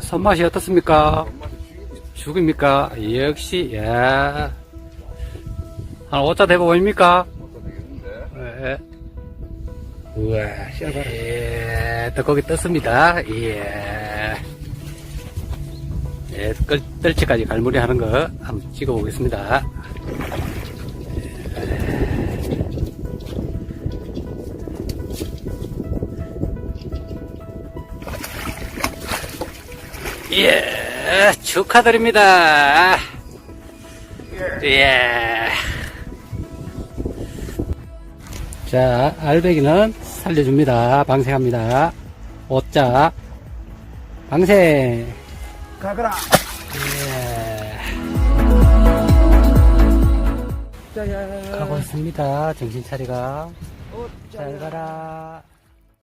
손맛이 어떻습니까? 죽입니까? 역시, 예. 한 5자 대보 보입니까? 예. 우와, 씨앗 예, 떡고기 떴습니다. 예. 예, 끌, 뜰치까지 갈무리 하는 거 한번 찍어 보겠습니다. 예, 축하드립니다. 예. 자, 알배기는 살려줍니다. 방생합니다. 오자. 방생. 가거라. 예. 짜야. 가고 있습니다. 정신 차리가. 잘 가라.